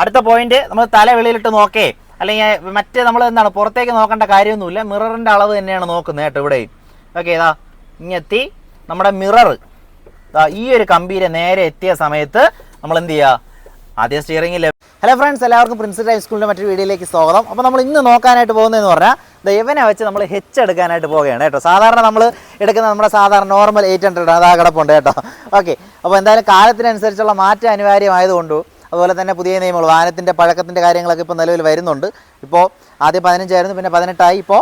അടുത്ത പോയിന്റ് നമ്മൾ തല വെളിയിലിട്ട് നോക്കേ. അല്ലെങ്കിൽ മറ്റേ നമ്മൾ എന്താണ് പുറത്തേക്ക് നോക്കേണ്ട കാര്യമൊന്നുമില്ല. മിററിന്റെ അളവ് തന്നെയാണ് നോക്കുന്നത് കേട്ടോ ഇവിടെ. ഓക്കെ ഇതാ ഇങ്ങെത്തി നമ്മുടെ മിറർ. ഈ ഒരു കമ്പിയിലെ നേരെ എത്തിയ സമയത്ത് നമ്മൾ എന്ത് ചെയ്യുക ആദ്യം സ്റ്റിയറിംഗ് ഇല്ല ഹലോ ഫ്രണ്ട്സ് എല്ലാവർക്കും പ്രിൻസിപ്പൽ ഹൈസ്കൂളിന്റെ മറ്റൊരു വീഡിയോയിലേക്ക് സ്വാഗതം. അപ്പോൾ നമ്മൾ ഇന്ന് നോക്കാനായിട്ട് പോകുന്നതെന്ന് പറഞ്ഞാൽ ദൈവനെ വെച്ച് നമ്മൾ ഹെച്ച് എടുക്കാനായിട്ട് പോവുകയാണ് കേട്ടോ. സാധാരണ നമ്മൾ എടുക്കുന്ന നമ്മുടെ സാധാരണ നോർമൽ എയ്റ്റ് ഹൺഡ്രഡ് അതാ കിടപ്പുണ്ട് കേട്ടോ. ഓക്കെ അപ്പോൾ എന്തായാലും കാലത്തിനനുസരിച്ചുള്ള മാറ്റം അനിവാര്യമായതുകൊണ്ടും അതുപോലെ തന്നെ പുതിയ നിയമങ്ങൾ വാഹനത്തിന്റെ പഴക്കത്തിന്റെ കാര്യങ്ങളൊക്കെ ഇപ്പോൾ നിലവിൽ വരുന്നുണ്ട്. ഇപ്പോൾ ആദ്യം പതിനഞ്ചായിരുന്നു പിന്നെ പതിനെട്ടായി. ഇപ്പോൾ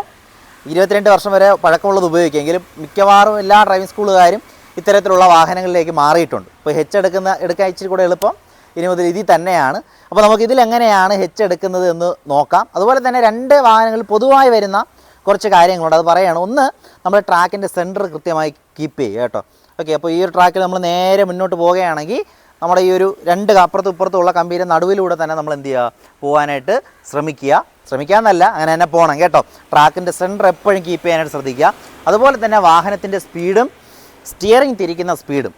ഇരുപത്തിരണ്ട് വർഷം വരെ പഴക്കമുള്ളത് ഉപയോഗിക്കുക എങ്കിലും മിക്കവാറും എല്ലാ ഡ്രൈവിംഗ് സ്കൂളുകാരും ഇത്തരത്തിലുള്ള വാഹനങ്ങളിലേക്ക് മാറിയിട്ടുണ്ട്. ഇപ്പോൾ ഹെച്ച് എടുക്കുന്ന എടുക്കാൻ ഇച്ചിരി കൂടെ എളുപ്പം. ഇനി മുതൽ ഇതിൽ തന്നെയാണ്. അപ്പോൾ നമുക്ക് ഇതിൽ എങ്ങനെയാണ് ഹെച്ച് എടുക്കുന്നത് എന്ന് നോക്കാം. അതുപോലെ തന്നെ രണ്ട് വാഹനങ്ങൾ പൊതുവായി വരുന്ന കുറച്ച് കാര്യങ്ങളുണ്ട്. അത് പറയുകയാണ് ഒന്ന് നമ്മുടെ ട്രാക്കിന്റെ സെന്റർ കൃത്യമായി കീപ്പ് ചെയ്യുക കേട്ടോ. ഓക്കെ അപ്പോൾ ഈ ഒരു ട്രാക്കിൽ നമ്മൾ നേരെ മുന്നോട്ട് പോവുകയാണെങ്കിൽ നമ്മുടെ ഈ ഒരു രണ്ട് അപ്പുറത്തും ഇപ്പുറത്തും ഉള്ള കമ്പിയുടെ നടുവിലൂടെ തന്നെ നമ്മൾ എന്ത് ചെയ്യുക? പോകാനായിട്ട് ശ്രമിക്കുക. എന്നല്ല അങ്ങനെ തന്നെ പോകണം കേട്ടോ. ട്രാക്കിന്റെ സെന്റർ എപ്പോഴും കീപ്പ് ചെയ്യാനായിട്ട് ശ്രദ്ധിക്കുക. അതുപോലെ തന്നെ വാഹനത്തിന്റെ സ്പീഡും സ്റ്റിയറിംഗ് തിരിക്കുന്ന സ്പീഡും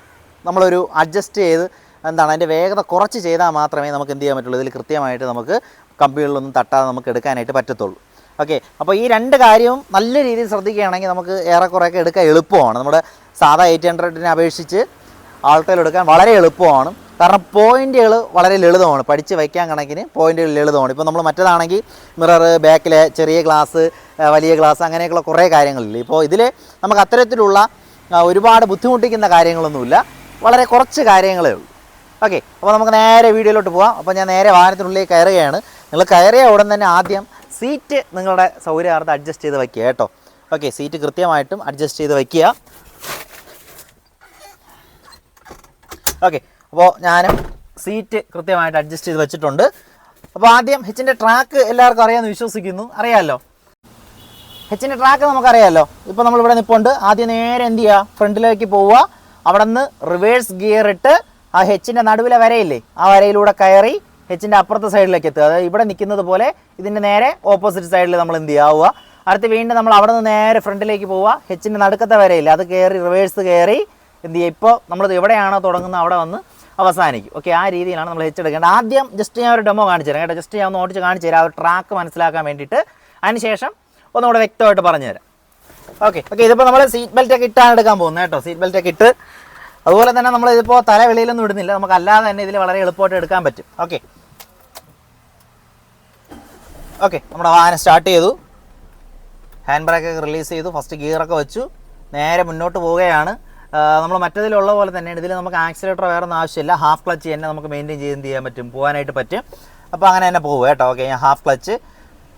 നമ്മളൊരു അഡ്ജസ്റ്റ് ചെയ്ത് എന്താണ് അതിന്റെ വേഗത കുറച്ച് ചെയ്താൽ മാത്രമേ നമുക്ക് എന്ത് ചെയ്യാൻ പറ്റുള്ളൂ? ഇതിൽ കൃത്യമായിട്ട് നമുക്ക് കമ്പികളിലൊന്നും തട്ടാതെ നമുക്ക് എടുക്കാനായിട്ട് പറ്റത്തുള്ളൂ. ഓക്കെ അപ്പോൾ ഈ രണ്ട് കാര്യവും നല്ല രീതിയിൽ ശ്രദ്ധിക്കുകയാണെങ്കിൽ നമുക്ക് ഏറെക്കുറെയൊക്കെ എടുക്കാൻ എളുപ്പമാണ്. നമ്മുടെ സാധാ എയ്റ്റ് ഹൺഡ്രഡിനെ അപേക്ഷിച്ച് ആൾട്ടയിൽ എടുക്കാൻ വളരെ എളുപ്പമാണ്. കാരണം പോയിന്റുകൾ വളരെ ലളിതമാണ്. പഠിച്ച് വയ്ക്കാൻ കണക്കിന് പോയിന്റുകൾ ലളിതമാണ്. ഇപ്പോൾ നമ്മൾ മറ്റേതാണെങ്കിൽ മിറർ ബാക്കിലെ ചെറിയ ഗ്ലാസ് വലിയ ഗ്ലാസ് അങ്ങനെയൊക്കെയുള്ള കുറേ കാര്യങ്ങളില്ല. ഇപ്പോൾ ഇതിൽ നമുക്ക് അത്തരത്തിലുള്ള ഒരുപാട് ബുദ്ധിമുട്ടിക്കുന്ന കാര്യങ്ങളൊന്നുമില്ല. വളരെ കുറച്ച് കാര്യങ്ങളേ ഉള്ളൂ. ഓക്കെ അപ്പോൾ നമുക്ക് നേരെ വീഡിയോയിലോട്ട് പോവാം. അപ്പോൾ ഞാൻ നേരെ വാഹനത്തിനുള്ളിൽ കയറുകയാണ്. നിങ്ങൾ കയറിയ ഉടൻ തന്നെ ആദ്യം സീറ്റ് നിങ്ങളുടെ സൗകര്യാർത്ഥം അഡ്ജസ്റ്റ് ചെയ്ത് വയ്ക്കുക കേട്ടോ. ഓക്കെ സീറ്റ് കൃത്യമായിട്ടും അഡ്ജസ്റ്റ് ചെയ്ത് വയ്ക്കുക. ഓക്കെ അപ്പോൾ ഞാനും സീറ്റ് കൃത്യമായിട്ട് അഡ്ജസ്റ്റ് ചെയ്ത് വെച്ചിട്ടുണ്ട്. അപ്പോൾ ആദ്യം ഹെച്ചിന്റെ ട്രാക്ക് എല്ലാവർക്കും അറിയാമെന്ന് വിശ്വസിക്കുന്നു. അറിയാമല്ലോ ഹെച്ചിന്റെ ട്രാക്ക് നമുക്കറിയാമല്ലോ ഇപ്പോൾ നമ്മളിവിടെ നിൽപ്പുണ്ട് ആദ്യം നേരെ എന്ത് ചെയ്യുക ഫ്രണ്ടിലേക്ക് പോവുക. അവിടെ നിന്ന് റിവേഴ്സ് ഗിയർ ഇട്ട് ആ ഹെച്ചിന്റെ നടുവിലെ വരയില്ലേ? ആ വരയിലൂടെ കയറി ഹെച്ചിന്റെ അപ്പുറത്തെ സൈഡിലേക്ക് എത്തുക. അതായത് ഇവിടെ നിൽക്കുന്നത് പോലെ ഇതിന്റെ നേരെ ഓപ്പോസിറ്റ് സൈഡിൽ നമ്മൾ എന്ത് ചെയ്യാവുക അടുത്ത് വീണ്ടും നമ്മൾ അവിടെ നിന്ന് നേരെ ഫ്രണ്ടിലേക്ക് പോവുക. ഹെച്ചിന്റെ നടുക്കത്തെ വരയില്ലേ? അത് കയറി റിവേഴ്സ് കയറി എന്ത് ചെയ്യുക? ഇപ്പോൾ നമ്മൾ എവിടെയാണോ തുടങ്ങുന്നത് അവിടെ വന്ന് അവസാനിക്കും. ഓക്കെ ആ രീതിയിലാണ് നമ്മൾ ഹെച്ച് എടുക്കേണ്ടത് ആദ്യം ജസ്റ്റ് ഞാൻ ഒരു ഡെമോ കാണിച്ചു തരാം കേട്ടോ. ജസ്റ്റ് ഞാൻ ഒന്ന് ഓടിച്ച് കാണിച്ചു തരാം. ആ ഒരു ട്രാക്ക് മനസ്സിലാക്കാൻ വേണ്ടിയിട്ട്. അതിനുശേഷം ഒന്നുകൂടെ വ്യക്തമായിട്ട് പറഞ്ഞു തരാം. ഓക്കെ ഓക്കെ ഇതിപ്പോൾ നമ്മൾ സീറ്റ് ബെൽറ്റ് ഒക്കെ ഇട്ടാണ് എടുക്കാൻ പോകുന്നത് കേട്ടോ. സീറ്റ് ബെൽറ്റ് ഒക്കെ ഇട്ട്. അതുപോലെ തന്നെ നമ്മൾ ഇതിപ്പോൾ തല വെളിയിലൊന്നും ഇടുന്നില്ല. നമുക്ക് അല്ലാതെ തന്നെ ഇതിൽ വളരെ എളുപ്പമായിട്ട് എടുക്കാൻ പറ്റും. ഓക്കെ ഓക്കെ നമ്മുടെ വാഹനം സ്റ്റാർട്ട് ചെയ്തു. ഹാൻഡ് ബ്രേക്കൊക്കെ റിലീസ് ചെയ്തു. ഫസ്റ്റ് ഗിയറൊക്കെ വെച്ചു. നേരെ മുന്നോട്ട് പോവുകയാണ്. നമ്മൾ മറ്റതിലുള്ള പോലെ തന്നെയാണ്. ഇതിൽ നമുക്ക് ആക്സിലേറ്റർ വേറെ ഒന്നും ആവശ്യമില്ല. ഹാഫ് ക്ലച്ച് തന്നെ നമുക്ക് മെയിന്റെയിൻ ചെയ്ത് ചെയ്യാൻ പറ്റും? പോകാനായിട്ട് പറ്റും. അപ്പോൾ അങ്ങനെ തന്നെ പോകും കേട്ടോ. ഓക്കെ ഞാൻ ഹാഫ് ക്ലച്ച്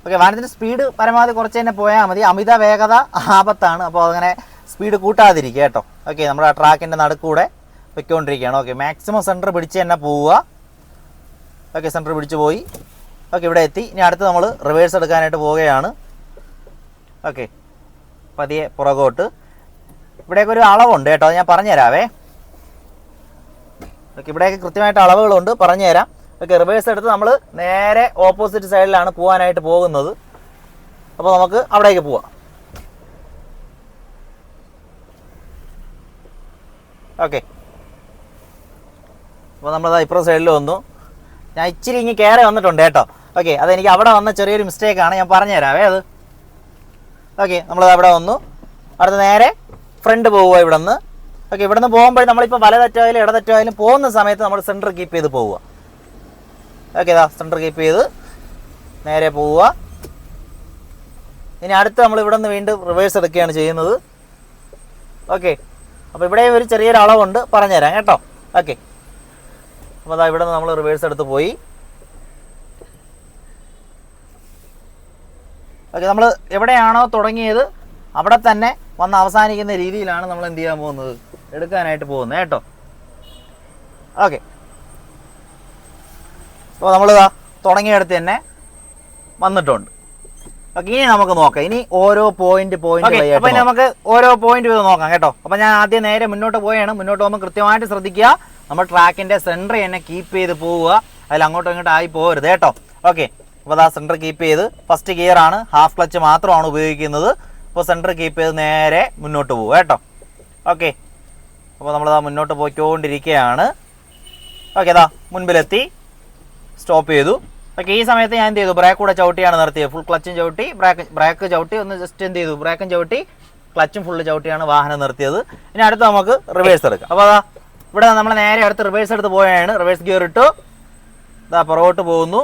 ഓക്കെ വാഹനത്തിന്റെ സ്പീഡ് പരമാവധി കുറച്ച് തന്നെ പോയാൽ മതി. അമിത വേഗത ആപത്താണ്. അപ്പോൾ അങ്ങനെ സ്പീഡ് കൂട്ടാതിരിക്കുക കേട്ടോ. ഓക്കെ നമ്മുടെ ആ ട്രാക്കിന്റെ നടുക്കൂടെ വെക്കൊണ്ടിരിക്കുകയാണ്. ഓക്കെ മാക്സിമം സെന്റർ പിടിച്ച് തന്നെ പോവുക. ഓക്കെ സെന്റർ പിടിച്ച് പോയി. ഓക്കെ ഇവിടെ എത്തി. ഇനി അടുത്ത് നമ്മൾ റിവേഴ്സ് എടുക്കാനായിട്ട് പോവുകയാണ്. ഓക്കെ പതിയെ പുറകോട്ട്. ഇവിടെയൊക്കെ ഒരു അളവുണ്ട് കേട്ടോ ഞാൻ പറഞ്ഞുതരാവേ. ഓക്കെ ഇവിടെയൊക്കെ കൃത്യമായിട്ട് അളവുകളുണ്ട് പറഞ്ഞുതരാം. ഓക്കെ റിവേഴ്സ് എടുത്ത് നമ്മൾ നേരെ ഓപ്പോസിറ്റ് സൈഡിലാണ് പോകാനായിട്ട് പോകുന്നത്. അപ്പോൾ നമുക്ക് അവിടേക്ക് പോവാം. ഓക്കെ. അപ്പോൾ നമ്മളത് ഇപ്പുറം സൈഡിൽ വന്നു. ഞാൻ ഇച്ചിരി ഇങ്ങ് കയറി വന്നിട്ടുണ്ട് കേട്ടോ. ഓക്കെ അതെനിക്ക് അവിടെ വന്ന ചെറിയൊരു മിസ്റ്റേക്കാണ് ഞാൻ പറഞ്ഞുതരാവേ അത്. ഓക്കെ നമ്മളത് അവിടെ വന്നു. അടുത്ത നേരെ ഫ്രണ്ട് പോവുക ഇവിടെ നിന്ന് ഓക്കെ ഇവിടെ നിന്ന് പോകുമ്പോൾ നമ്മളിപ്പോൾ വലതെറ്റായാലും ഇടതെറ്റായാലും പോകുന്ന സമയത്ത് നമ്മൾ സെന്റർ കീപ്പ് ചെയ്ത് പോവുക. ഓക്കെ ഇതാ സെന്റർ കീപ്പ് ചെയ്ത് നേരെ പോവുക. ഇനി അടുത്ത് നമ്മൾ ഇവിടെ നിന്ന് വീണ്ടും റിവേഴ്സ് എടുക്കുകയാണ് ചെയ്യുന്നത്. ഓക്കെ അപ്പോൾ ഇവിടെ ഒരു ചെറിയൊരു അളവുണ്ട് പറഞ്ഞുതരാം കേട്ടോ. ഓക്കെ അപ്പോൾ അതാ ഇവിടെ നിന്ന് നമ്മൾ റിവേഴ്സ് എടുത്ത് പോയി. ഓക്കെ നമ്മൾ എവിടെയാണോ തുടങ്ങിയത് അവിടെ തന്നെ വന്ന് അവസാനിക്കുന്ന രീതിയിലാണ് നമ്മൾ എന്ത് ചെയ്യാൻ പോകുന്നത്? എടുക്കാനായിട്ട് പോകുന്നത് കേട്ടോ. ഓക്കെ അപ്പോൾ നമ്മൾ തുടങ്ങിയെടുത്ത് തന്നെ വന്നിട്ടുണ്ട്. ഓക്കെ ഇനി നമുക്ക് നോക്കാം. ഇനി ഓരോ പോയിന്റ് പോയിന്റ് അപ്പൊ നമുക്ക് ഓരോ പോയിന്റ് വീതം നോക്കാം കേട്ടോ. അപ്പൊ ഞാൻ ആദ്യം നേരെ മുന്നോട്ട് പോയാണ് മുന്നോട്ട് പോകുമ്പോൾ കൃത്യമായിട്ട് ശ്രദ്ധിക്കുക. നമ്മൾ ട്രാക്കിന്റെ സെന്റർ തന്നെ കീപ്പ് ചെയ്ത് പോവുക. അതിൽ അങ്ങോട്ടും ഇങ്ങോട്ടും ആയി പോകരുത് കേട്ടോ. ഓക്കെ അപ്പോൾ ആ സെന്റർ കീപ്പ് ചെയ്ത്. ഫസ്റ്റ് ഗിയർ ആണ്. ഹാഫ് ക്ലച്ച് മാത്രമാണ് ഉപയോഗിക്കുന്നത്. അപ്പോൾ സെന്റർ കീപ്പ് ചെയ്ത് നേരെ മുന്നോട്ട് പോകും കേട്ടോ. ഓക്കെ അപ്പോൾ നമ്മളിതാ മുന്നോട്ട് പോയിക്കൊണ്ടിരിക്കുകയാണ് ഓക്കെ അതാ മുൻപിലെത്തി. സ്റ്റോപ്പ് ചെയ്തു. ഓക്കെ ഈ സമയത്ത് ഞാൻ എന്ത് ചെയ്തു? ബ്രേക്ക് കൂടെ ചവിട്ടിയാണ് നിർത്തിയത്. ഫുൾ ക്ലച്ചും ചവിട്ടി ബ്രേക്ക് ബ്രേക്ക് ചവിട്ടി. ഒന്ന് ജസ്റ്റ് എന്ത് ചെയ്തു? ബ്രേക്കും ചവിട്ടി ക്ലച്ചും ഫുള്ള് ചവിട്ടിയാണ് വാഹനം നിർത്തിയത്. ഇനി അടുത്ത് നമുക്ക് റിവേഴ്സ് എടുക്കാം. അപ്പോൾ അതാ ഇവിടെ നമ്മൾ നേരെ അടുത്ത് റിവേഴ്സ് എടുത്ത് പോയാണ് റിവേഴ്സ് ഗിയർ ഇട്ടു. ഇതാ പുറകോട്ട് പോകുന്നു.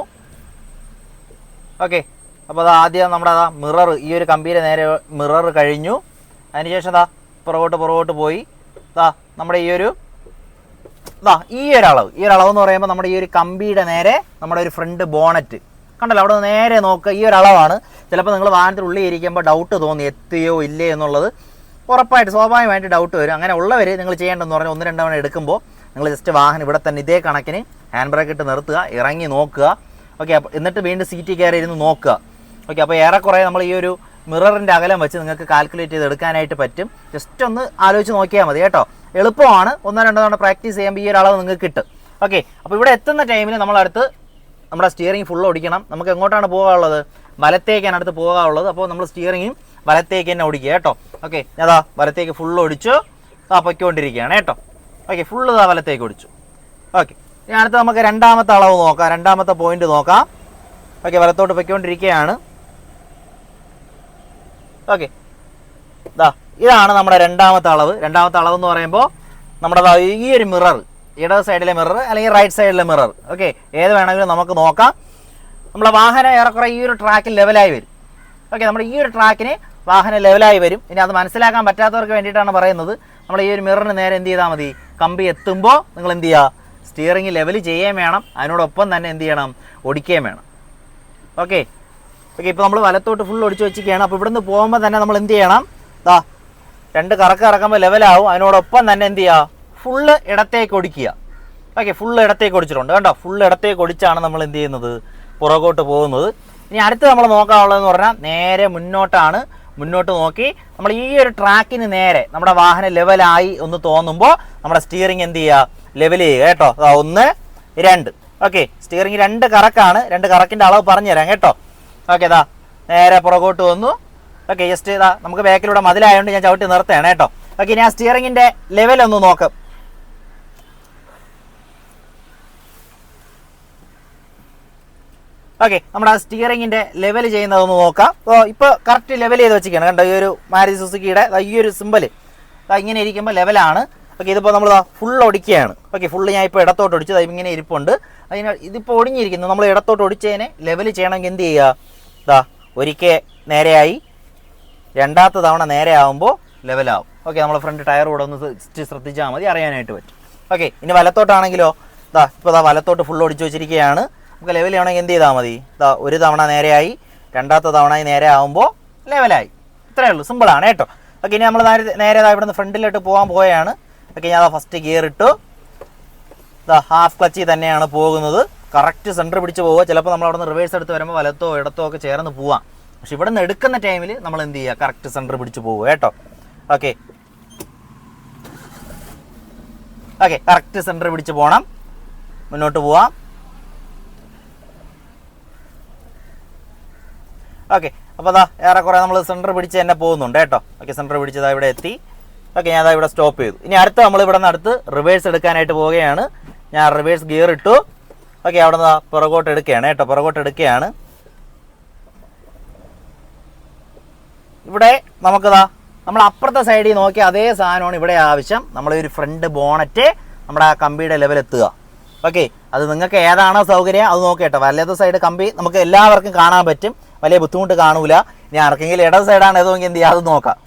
ഓക്കെ അപ്പോൾ അത് ആദ്യം നമ്മുടെ അതാ മിറർ ഈ ഒരു കമ്പിയുടെ നേരെ മിറർ കഴിഞ്ഞു. അതിനുശേഷം അതാ പുറകോട്ട് പുറകോട്ട് പോയി. ദാ നമ്മുടെ ഈ ഒരു ദാ ഈ ഒരു അളവ്. ഈ ഒരു അളവ് എന്ന് പറയുമ്പോൾ നമ്മുടെ ഈ ഒരു കമ്പിയുടെ നേരെ നമ്മുടെ ഒരു ഫ്രണ്ട് ബോണറ്റ് കണ്ടല്ലോ അവിടെ നേരെ നോക്കുക ഈ ഒരു അളവാണ്. ചിലപ്പോൾ നിങ്ങൾ വാഹനത്തിനുള്ളിൽ ഇരിക്കുമ്പോൾ ഡൗട്ട് തോന്നി എത്തിയോ ഇല്ലേ എന്നുള്ളത്. ഉറപ്പായിട്ട് സ്വാഭാവികമായിട്ട് ഡൗട്ട് വരും. അങ്ങനെ ഉള്ളവർ നിങ്ങൾ ചെയ്യേണ്ടതെന്ന് പറഞ്ഞാൽ ഒന്ന് രണ്ടവണ എടുക്കുമ്പോൾ നിങ്ങൾ ജസ്റ്റ് വാഹനം ഇവിടെ തന്നെ ഇതേ കണക്കിന് ഹാൻഡ് ബ്രേക്ക് ഇട്ട് നിർത്തുക ഇറങ്ങി നോക്കുക. ഓക്കെ എന്നിട്ട് വീണ്ടും സീറ്റിൽ കയറി ഇരുന്ന് നോക്കുക. ഓക്കെ അപ്പോൾ ഏറെക്കുറെ നമ്മൾ ഈ ഒരു മിററിന്റെ അകലം വെച്ച് നിങ്ങൾക്ക് കാൽക്കുലേറ്റ് ചെയ്ത് എടുക്കാനായിട്ട് പറ്റും. ജസ്റ്റ് ഒന്ന് ആലോചിച്ച് നോക്കിയാൽ മതി കേട്ടോ. എളുപ്പമാണ്. ഒന്നോ രണ്ടോ തവണ പ്രാക്ടീസ് ചെയ്യുമ്പോൾ ഈ ഒരു അളവ് നിങ്ങൾക്ക് കിട്ടും. ഓക്കെ അപ്പോൾ ഇവിടെ എത്തുന്ന ടൈമിൽ നമ്മളടുത്ത് നമ്മുടെ സ്റ്റിയറിംഗ് ഫുൾ ഓടിക്കണം. നമുക്ക് എങ്ങോട്ടാണ് പോകാനുള്ളത്? വലത്തേക്കാണ് അടുത്ത് പോകാനുള്ളത്. അപ്പോൾ നമ്മൾ സ്റ്റിയറിംഗും വലത്തേക്ക് തന്നെ ഓടിക്കുക കേട്ടോ. ഓക്കെ അതാ വലത്തേക്ക് ഫുൾ ഓടിച്ചു. ആ പൊയ്ക്കൊണ്ടിരിക്കുകയാണ് കേട്ടോ. ഓക്കെ ഫുള്ള് ഇതാ വലത്തേക്ക് ഓടിച്ചു. ഓക്കെ ഇനി അടുത്ത് നമുക്ക് രണ്ടാമത്തെ അളവ് നോക്കാം. രണ്ടാമത്തെ പോയിന്റ് നോക്കാം. ഓക്കെ വലത്തോട്ട് പൊയ്ക്കൊണ്ടിരിക്കുകയാണ്. ഓക്കെ ഇതാ ഇതാണ് നമ്മുടെ രണ്ടാമത്തെ അളവ്. രണ്ടാമത്തെ അളവ് എന്ന് പറയുമ്പോൾ നമ്മുടെ ഈ ഒരു മിറർ ഇടത് സൈഡിലെ മിറർ അല്ലെങ്കിൽ റൈറ്റ് സൈഡിലെ മിറർ ഓക്കെ ഏത് വേണമെങ്കിലും നമുക്ക് നോക്കാം. നമ്മുടെ വാഹനം ഏറെക്കുറെ ഈ ഒരു ട്രാക്കിൽ ലെവലായി വരും. ഓക്കെ നമ്മുടെ ഈ ഒരു ട്രാക്കിന് വാഹനം ലെവലായി വരും. ഇനി അത് മനസ്സിലാക്കാൻ പറ്റാത്തവർക്ക് വേണ്ടിയിട്ടാണ് പറയുന്നത്. നമ്മൾ ഈ ഒരു മിററിന് നേരെ എന്ത് ചെയ്താൽ മതി? കമ്പി എത്തുമ്പോൾ നിങ്ങൾ എന്ത് ചെയ്യുക സ്റ്റിയറിംഗ് ലെവൽ ചെയ്യുകയും വേണം. അതിനോടൊപ്പം തന്നെ എന്ത് ചെയ്യണം? ഓടിക്കുകയും വേണം. ഓക്കെ ഓക്കെ ഇപ്പോൾ നമ്മൾ വലത്തോട്ട് ഫുൾ ഒടിച്ച് വെച്ചിരിക്കുകയാണ്. അപ്പോൾ ഇവിടുന്ന് പോകുമ്പോൾ തന്നെ നമ്മൾ എന്ത് ചെയ്യണം? ദാ രണ്ട് കറക്കം ഇറക്കുമ്പോൾ ലെവലാവും അതിനോടൊപ്പം തന്നെ എന്ത് ചെയ്യുക ഫുള്ള് ഇടത്തേക്ക് ഒടിക്കുക. ഓക്കെ ഫുള്ള് ഇടത്തേക്ക് ഒടിച്ചിട്ടുണ്ട്. കണ്ടോ? ഫുള്ള് ഇടത്തേക്ക് ഒടിച്ചാണ് നമ്മൾ എന്ത് ചെയ്യുന്നത്? പുറകോട്ട് പോകുന്നത്. ഇനി അടുത്ത് നമ്മൾ നോക്കാനുള്ളതെന്ന് പറഞ്ഞാൽ നേരെ മുന്നോട്ടാണ്. മുന്നോട്ട് നോക്കി നമ്മൾ ഈ ഒരു ട്രാക്കിന് നേരെ നമ്മുടെ വാഹനം ലെവലായി ഒന്ന് തോന്നുമ്പോൾ നമ്മുടെ സ്റ്റിയറിംഗ് എന്ത് ചെയ്യുക? ലെവൽ ചെയ്യുക കേട്ടോ. ഒന്ന് രണ്ട്. ഓക്കെ സ്റ്റിയറിംഗ് രണ്ട് കറക്കാണ്. രണ്ട് കറക്കിന്റെ അളവ് പറഞ്ഞുതരാം കേട്ടോ. ഓക്കെ ഇതാ നേരെ പുറകോട്ട് വന്നു. ഓക്കെ ജസ്റ്റ് ഇതാ നമുക്ക് ബാക്കിലൂടെ മതിലായതുകൊണ്ട് ഞാൻ ചവിട്ടി നിർത്തുകയാണ് കേട്ടോ. ഓക്കെ ഞാൻ സ്റ്റിയറിങ്ങിന്റെ ലെവൽ ഒന്ന് നോക്കാം. ഓക്കെ നമ്മുടെ ആ സ്റ്റിയറിങ്ങിന്റെ ലെവൽ ചെയ്യുന്നതൊന്ന് നോക്കാം. അപ്പോൾ ഇപ്പോൾ കറക്റ്റ് ലെവൽ ചെയ്ത് വെച്ചിരിക്കുകയാണ്. കണ്ടോ ഈ ഒരു മാരുതി സുസുക്കിയുടെ ഈ ഒരു സിമ്പൽ ഇങ്ങനെ ഇരിക്കുമ്പോൾ ലെവലാണ് ഓക്കെ ഇതിപ്പോൾ നമ്മൾ ഫുൾ ഒടിക്കുകയാണ്. ഓക്കെ ഫുള്ള് ഞാൻ ഇപ്പോൾ ഇടത്തോട്ട് ഒടിച്ചു ഇങ്ങനെ ഇരിപ്പുണ്ട്. അതിന് ഇതിപ്പോൾ ഒടിഞ്ഞിരിക്കുന്നു. നമ്മൾ ഇടത്തോട്ട് ഒടിച്ചതിനെ ലെവൽ ചെയ്യണമെങ്കിൽ എന്ത് ചെയ്യുക? ഇതാ ഒരിക്കൽ നേരെയായി. രണ്ടാമത്തെ തവണ നേരെ ആവുമ്പോൾ ലെവലാവും ഓക്കെ നമ്മൾ ഫ്രണ്ട് ടയർ കൂടെ ഒന്ന് ശ്രദ്ധിച്ചാൽ മതി അറിയാനായിട്ട് പറ്റും. ഓക്കെ ഇനി വലത്തോട്ടാണെങ്കിലോ? ഇതാ ഇപ്പോൾ ഇതാ വലത്തോട്ട് ഫുൾ ഓടിച്ചു വെച്ചിരിക്കുകയാണ്. നമുക്ക് ലെവൽ ചെയ്യണമെങ്കിൽ എന്ത് ചെയ്താൽ മതി? ഇതാ ഒരു തവണ നേരെയായി രണ്ടാമത്തെ തവണ നേരെ ആവുമ്പോൾ ലെവലായി ഇത്രയേ ഉള്ളൂ സിമ്പിളാണ് കേട്ടോ. ഓക്കെ ഇനി നമ്മൾ നേരെ നേരെ ഇതാ ഇവിടുന്ന് ഫ്രണ്ടിലോട്ട് പോകാൻ പോയാണ് ഓക്കെ ഞാൻ ഫസ്റ്റ് ഗിയർ ഇട്ടു. ഇതാ ഹാഫ് ക്ലച്ചിൽ തന്നെയാണ് പോകുന്നത്. കറക്റ്റ് സെന്റർ പിടിച്ച് പോവുക. ചിലപ്പോൾ നമ്മൾ അവിടെ നിന്ന് റിവേഴ്സ് എടുത്ത് വരുമ്പോൾ വലത്തോ ഇടത്തോ ഒക്കെ ചേർന്ന് പോവാം. പക്ഷെ ഇവിടെ നിന്ന് എടുക്കുന്ന ടൈമിൽ നമ്മൾ എന്ത് ചെയ്യുക? കറക്റ്റ് സെന്റർ പിടിച്ച് പോവുക കേട്ടോ. ഓക്കെ ഓക്കെ കറക്റ്റ് സെന്റർ പിടിച്ച് പോകണം മുന്നോട്ട് പോവാം. ഓക്കെ അപ്പോൾ അതാ ഏറെക്കുറെ നമ്മൾ സെന്റർ പിടിച്ച് തന്നെ പോകുന്നുണ്ട് കേട്ടോ. ഓക്കെ സെന്റർ പിടിച്ചതാ ഇവിടെ എത്തി. ഓക്കെ ഞാൻ ഇവിടെ സ്റ്റോപ്പ് ചെയ്തു. ഇനി അടുത്ത് നമ്മൾ ഇവിടെ നിന്ന് അടുത്ത് റിവേഴ്സ് എടുക്കാനായിട്ട് പോവുകയാണ്. ഞാൻ റിവേഴ്സ് ഗിയർ ഇട്ടു. ഓക്കെ അവിടെ നിന്ന് പുറകോട്ട് എടുക്കുകയാണ് കേട്ടോ പുറകോട്ട് എടുക്കുകയാണ്. ഇവിടെ നമുക്കതാ നമ്മൾ അപ്പുറത്തെ സൈഡിൽ നോക്കി അതേ സാധനമാണ് ഇവിടെ ആവശ്യം. നമ്മൾ ഒരു ഫ്രണ്ട് ബോണറ്റ് നമ്മുടെ ആ കമ്പിയുടെ ലെവൽ എത്തുക. ഓക്കെ അത് നിങ്ങൾക്ക് ഏതാണോ സൗകര്യം അത് നോക്കേട്ടോ വലത് സൈഡ് കമ്പി നമുക്ക് എല്ലാവർക്കും കാണാൻ പറ്റും. വലിയ ബുദ്ധിമുട്ട് കാണൂല. ഇനി ആർക്കെങ്കിലും ഇടത് സൈഡാണ് ഏതോ എന്ത് ചെയ്യുക അത് നോക്കാം.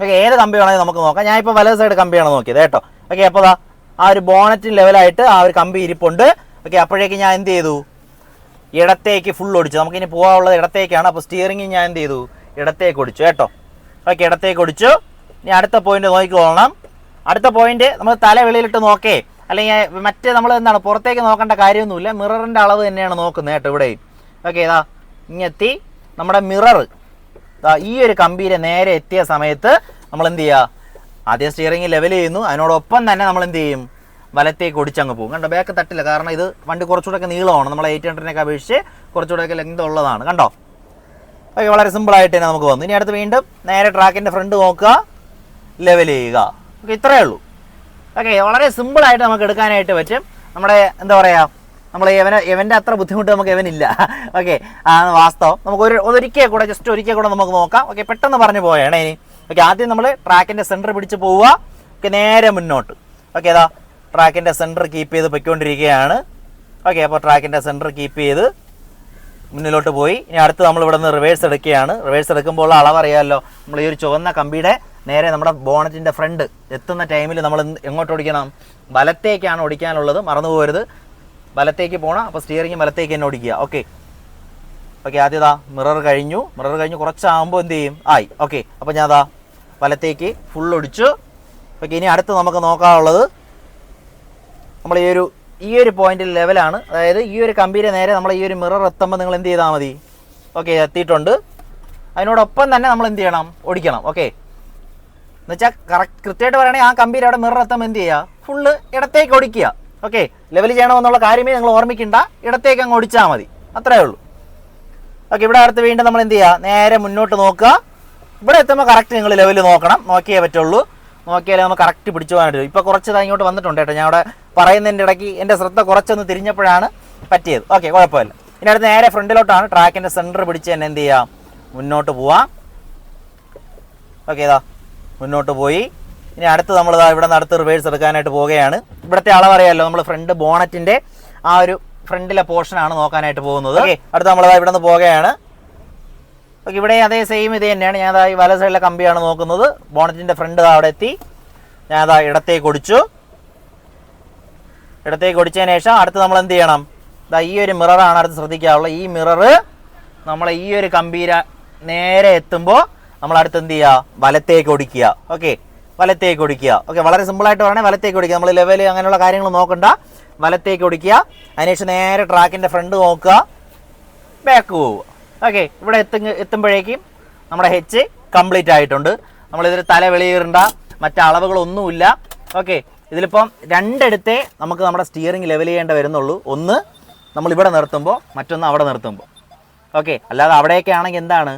ഓക്കെ ഏത് കമ്പി വേണമെങ്കിൽ നമുക്ക് നോക്കാം. ഞാൻ ഇപ്പോൾ വലത് സൈഡ് കമ്പിയാണ് നോക്കിയത് കേട്ടോ. ഓക്കെ അപ്പോൾ ആ ഒരു ബോണറ്റിന് ലെവലായിട്ട് ആ ഒരു കമ്പി ഇരിപ്പുണ്ട്. ഓക്കെ അപ്പോഴേക്ക് ഞാൻ എന്ത് ചെയ്തു? ഇടത്തേക്ക് ഫുൾ ഓടിച്ചു നമുക്കിനി പോകാനുള്ളത് ഇടത്തേക്കാണ്. അപ്പോൾ സ്റ്റിയറിംഗ് ഞാൻ എന്ത് ചെയ്തു? ഇടത്തേക്ക് ഓടിച്ചു കേട്ടോ. ഓക്കെ ഇടത്തേക്ക് ഓടിച്ചു ഇനി അടുത്ത പോയിന്റ് നോക്കിക്കോളണം അടുത്ത പോയിന്റ് നമ്മൾ തല വെളിയിലിട്ട് നോക്കേ. അല്ലെങ്കിൽ മറ്റേ നമ്മൾ എന്താണ് പുറത്തേക്ക് നോക്കേണ്ട കാര്യമൊന്നുമില്ല. മിററിന്റെ അളവ് തന്നെയാണ് നോക്കുന്നത് കേട്ടോ ഇവിടെ ഓക്കെ ഇതാ ഇങ്ങെത്തി നമ്മുടെ മിറർ. ഈ ഒരു കമ്പിയിലെ നേരെ എത്തിയ സമയത്ത് നമ്മൾ എന്ത് ചെയ്യുക? ആദ്യം സ്റ്റിയറിംഗ് ലെവൽ ചെയ്യുന്നു. അതിനോടൊപ്പം തന്നെ നമ്മൾ എന്ത് ചെയ്യും? വലത്തേക്ക് ഒടിച്ചങ്ങ് പോകും. കണ്ടോ? ബാക്ക് തട്ടില്ല. കാരണം ഇത് വണ്ടി കുറച്ചുകൂടെയൊക്കെ നീളമാണ്. നമ്മൾ എയ്റ്റ് ഹൺഡ്രഡിനൊക്കെ അപേക്ഷിച്ച് കുറച്ചുകൂടെയൊക്കെ ലെങ്ത് ഉള്ളതാണ്. കണ്ടോ? ഓക്കെ വളരെ സിമ്പിളായിട്ട് തന്നെ നമുക്ക് വന്നു. ഇനി അടുത്ത് വീണ്ടും നേരെ ട്രാക്കിന്റെ ഫ്രണ്ട് നോക്കുക. ലെവൽ ചെയ്യുക. ഓക്കെ ഇത്രയേ ഉള്ളൂ. ഓക്കെ വളരെ സിമ്പിളായിട്ട് നമുക്ക് എടുക്കാനായിട്ട് പറ്റും. നമ്മുടെ എന്താ പറയുക നമ്മൾ എവനെ എവന്റെ അത്ര ബുദ്ധിമുട്ട് നമുക്ക് എവനില്ല. ഓക്കെ ആ വാസ്തവം. നമുക്ക് ഒരു ഒരിക്കൽ കൂടെ ജസ്റ്റ് ഒരിക്കൽ കൂടെ നമുക്ക് നോക്കാം. ഓക്കെ പെട്ടെന്ന് പറഞ്ഞു പോയാണ് ഇനി. ഓക്കെ ആദ്യം നമ്മൾ ട്രാക്കിന്റെ സെന്റർ പിടിച്ച് പോവുക. ഓക്കെ നേരെ മുന്നോട്ട്. ഓക്കെ ഏതാ ട്രാക്കിന്റെ സെന്റർ കീപ്പ് ചെയ്ത് പൊയ്ക്കൊണ്ടിരിക്കുകയാണ്. ഓക്കെ അപ്പോൾ ട്രാക്കിന്റെ സെന്റർ കീപ്പ് ചെയ്ത് മുന്നിലോട്ട് പോയി. ഇനി അടുത്ത് നമ്മൾ ഇവിടെ നിന്ന് റിവേഴ്സ് എടുക്കുകയാണ്. റിവേഴ്സ് എടുക്കുമ്പോൾ ഉള്ള അളവ് അറിയാമല്ലോ നമ്മൾ ഈ ഒരു ചുവന്ന കമ്പിയുടെ നേരെ നമ്മുടെ ബോണറ്റിന്റെ ഫ്രണ്ട് എത്തുന്ന ടൈമിൽ നമ്മൾ എങ്ങോട്ട് ഓടിക്കണം? വലത്തേക്കാണ് ഓടിക്കാനുള്ളത്. മറന്നു പോകരുത്. വലത്തേക്ക് പോകണം അപ്പോൾ സ്റ്റിയറിംഗ് വലത്തേക്ക് തന്നെ ഓടിക്കുക. ഓക്കെ. ഓക്കെ ആദ്യതാ മിറർ കഴിഞ്ഞു. മിറർ കഴിഞ്ഞ് കുറച്ചാകുമ്പോൾ എന്ത് ചെയ്യും? ആയി. ഓക്കെ അപ്പോൾ ഞാൻ അതാ വലത്തേക്ക് ഫുൾ ഒടിച്ചു. ഓക്കെ ഇനി അടുത്ത് നമുക്ക് നോക്കാനുള്ളത് നമ്മൾ ഈ ഒരു ഈ ഒരു പോയിന്റിൽ ലെവലാണ് അതായത് ഈ ഒരു കമ്പിയുടെ നേരെ നമ്മൾ ഈ ഒരു മിറർ എത്തുമ്പോൾ നിങ്ങൾ എന്ത് ചെയ്താൽ മതി? ഓക്കെ എത്തിയിട്ടുണ്ട്. അതിനോടൊപ്പം തന്നെ നമ്മൾ എന്ത് ചെയ്യണം? ഓടിക്കണം. ഓക്കെ എന്നുവെച്ചാൽ കറക്റ്റ് കൃത്യമായിട്ട് പറയുകയാണെങ്കിൽ ആ കമ്പിയിൽ അവിടെ മിറർ എത്തുമ്പോൾ എന്ത് ചെയ്യുക ഫുള്ള് ഇടത്തേക്ക് ഓടിക്കുക. ഓക്കെ ലെവൽ ചെയ്യണമെന്നുള്ള കാര്യമേ നിങ്ങൾ ഓർമ്മിക്കണ്ട. ഇടത്തേക്ക് അങ്ങ് ഓടിച്ചാൽ മതി. അത്രേ ഉള്ളൂ. ഓക്കെ ഇവിടെ അടുത്ത് വീണ്ടും നമ്മൾ എന്ത് ചെയ്യുക? നേരെ മുന്നോട്ട് നോക്കുക. ഇവിടെ എത്തുമ്പോൾ കറക്റ്റ് നിങ്ങൾ ലെവൽ നോക്കണം. നോക്കിയേ പറ്റുള്ളൂ. നോക്കിയാലേ നമ്മൾ കറക്റ്റ് പിടിച്ചു പോകാനായിട്ട് ഇപ്പോൾ കുറച്ച് ഇങ്ങോട്ട് വന്നിട്ടുണ്ട് കേട്ടോ. ഞാൻ അവിടെ പറയുന്നതിന്റെ ഇടയ്ക്ക് എന്റെ ശ്രദ്ധ കുറച്ചൊന്ന് തിരിഞ്ഞപ്പോഴാണ് പറ്റിയത്. ഓക്കെ കുഴപ്പമില്ല. ഇനി അടുത്ത് നേരെ ഫ്രണ്ടിലോട്ടാണ്. ട്രാക്കിന്റെ സെന്റർ പിടിച്ച് തന്നെ എന്ത് ചെയ്യാം? മുന്നോട്ട് പോവാം. ഓക്കെ ഇതാ. മുന്നോട്ട് പോയി. ഇനി അടുത്ത് നമ്മൾ ഇവിടെ നിന്ന് അടുത്ത് റിവേഴ്സ് എടുക്കാനായിട്ട് പോവുകയാണ്. ഇവിടുത്തെ അളവറിയാമല്ലോ നമ്മൾ ഫ്രണ്ട് ബോണറ്റിന്റെ ആ ഒരു ഫ്രണ്ടിലെ പോർഷനാണ് നോക്കാനായിട്ട് പോകുന്നത്. ഓക്കെ അടുത്ത് നമ്മൾ ഇവിടെ നിന്ന് പോവുകയാണ്. ഓക്കെ ഇവിടെ അതേ സെയിം ഇത് തന്നെയാണ്. ഞാൻ ഈ വല സൈഡിലെ കമ്പിയാണ് നോക്കുന്നത്. ബോണറ്റിന്റെ ഫ്രണ്ട് അവിടെ എത്തി. ഞാൻ അതാ ഇടത്തേക്ക് ഒടിച്ചു. ഇടത്തേക്ക് ഒടിച്ചതിന് ശേഷം അടുത്ത് നമ്മൾ എന്ത് ചെയ്യണം? ഇതാ ഈ ഒരു മിററാണ് അടുത്ത് ശ്രദ്ധിക്കാറുള്ളത് ഈ മിറർ നമ്മൾ ഈ ഒരു കമ്പീര നേരെ എത്തുമ്പോൾ നമ്മൾ അടുത്ത് എന്ത് ചെയ്യുക? വലത്തേക്ക് ഒടിക്കുക. ഓക്കെ വലത്തേക്ക് ഒടിക്കുക. ഓക്കെ വളരെ സിമ്പിളായിട്ട് പറഞ്ഞാൽ വലത്തേക്ക് ഒടിക്കുക. നമ്മൾ ലെവൽ അങ്ങനെയുള്ള കാര്യങ്ങൾ നോക്കണ്ട. വലത്തേക്ക് ഒടിക്കുക. അതിനുശേഷം നേരെ ട്രാക്കിന്റെ ഫ്രണ്ട് നോക്കുക. ബാക്ക് പോവുക. ഓക്കെ ഇവിടെ എത്തുക എത്തുമ്പോഴേക്കും നമ്മുടെ ഹെച്ച് കംപ്ലീറ്റ് ആയിട്ടുണ്ട്. നമ്മളിതിൽ തല വെളിയേറണ്ട മറ്റ് അളവുകളൊന്നുമില്ല. ഓക്കെ ഇതിലിപ്പം രണ്ടിടത്തെ നമുക്ക് നമ്മുടെ സ്റ്റിയറിംഗ് ലെവൽ ചെയ്യേണ്ട വരുന്നുള്ളൂ. ഒന്ന് നമ്മൾ ഇവിടെ നിർത്തുമ്പോൾ മറ്റൊന്ന് അവിടെ നിർത്തുമ്പോൾ ഓക്കെ അല്ലാതെ അവിടെയൊക്കെ ആണെങ്കിൽ എന്താണ്?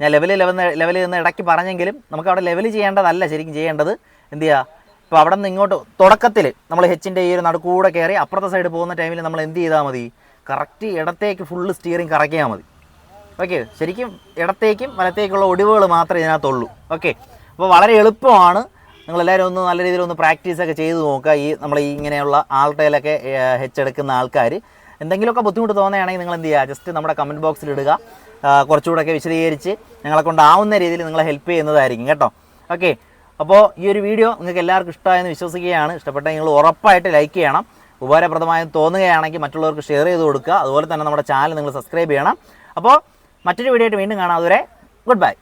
ഞാൻ ലെവൽ ലെവൽ ലെവൽ നിന്ന് ഇടയ്ക്ക് പറഞ്ഞെങ്കിലും നമുക്ക് അവിടെ ലെവൽ ചെയ്യേണ്ടതല്ല ശരിക്കും ചെയ്യേണ്ടത്. എന്ത് ചെയ്യുക ഇപ്പോൾ അവിടെ നിന്ന് ഇങ്ങോട്ട് തുടക്കത്തിൽ നമ്മൾ ഹെച്ചിന്റെ ഈ ഒരു നടുക്കൂടെ കയറി അപ്പുറത്തെ സൈഡ് പോകുന്ന ടൈമിൽ നമ്മൾ എന്ത് ചെയ്താൽ മതി? കറക്റ്റ് ഇടത്തേക്ക് ഫുള്ള് സ്റ്റിയറിംഗ് കറക്കിയാൽ മതി. ഓക്കെ ശരിക്കും ഇടത്തേക്കും വലത്തേക്കുള്ള ഒടിവുകൾ മാത്രമേ ഇതിനകത്തുള്ളൂ. ഓക്കെ അപ്പോൾ വളരെ എളുപ്പമാണ് നിങ്ങളെല്ലാവരും ഒന്ന് നല്ല രീതിയിൽ ഒന്ന് പ്രാക്ടീസ് ഒക്കെ ചെയ്ത് നോക്കുക. ഈ നമ്മൾ ഈ ഇങ്ങനെയുള്ള ആൾട്ടയിലൊക്കെ ഹെച്ചെടുക്കുന്ന ആൾക്കാർ എന്തെങ്കിലുമൊക്കെ ബുദ്ധിമുട്ട് തോന്നുകയാണെങ്കിൽ നിങ്ങൾ എന്ത് ചെയ്യുക? ജസ്റ്റ് നമ്മുടെ കമന്റ് ബോക്സിൽ ഇടുക. കുറച്ചുകൂടെയൊക്കെ വിശദീകരിച്ച് ഞങ്ങളെ കൊണ്ടാവുന്ന രീതിയിൽ നിങ്ങളെ ഹെൽപ്പ് ചെയ്യുന്നതായിരിക്കും കേട്ടോ. ഓക്കെ അപ്പോൾ ഈ ഒരു വീഡിയോ നിങ്ങൾക്ക് എല്ലാവർക്കും ഇഷ്ടമായെന്ന് വിശ്വസിക്കുകയാണ്. ഇഷ്ടപ്പെട്ട നിങ്ങൾ ഉറപ്പായിട്ട് ലൈക്ക് ചെയ്യണം. ഉപകാരപ്രദമായെന്ന് തോന്നുകയാണെങ്കിൽ മറ്റുള്ളവർക്ക് ഷെയർ ചെയ്ത് കൊടുക്കുക. അതുപോലെ തന്നെ നമ്മുടെ ചാനൽ നിങ്ങൾ സബ്സ്ക്രൈബ് ചെയ്യണം. അപ്പോൾ മറ്റൊരു വീഡിയോ ആയിട്ട് വീണ്ടും കാണാം. അതുവരെ ഗുഡ് ബൈ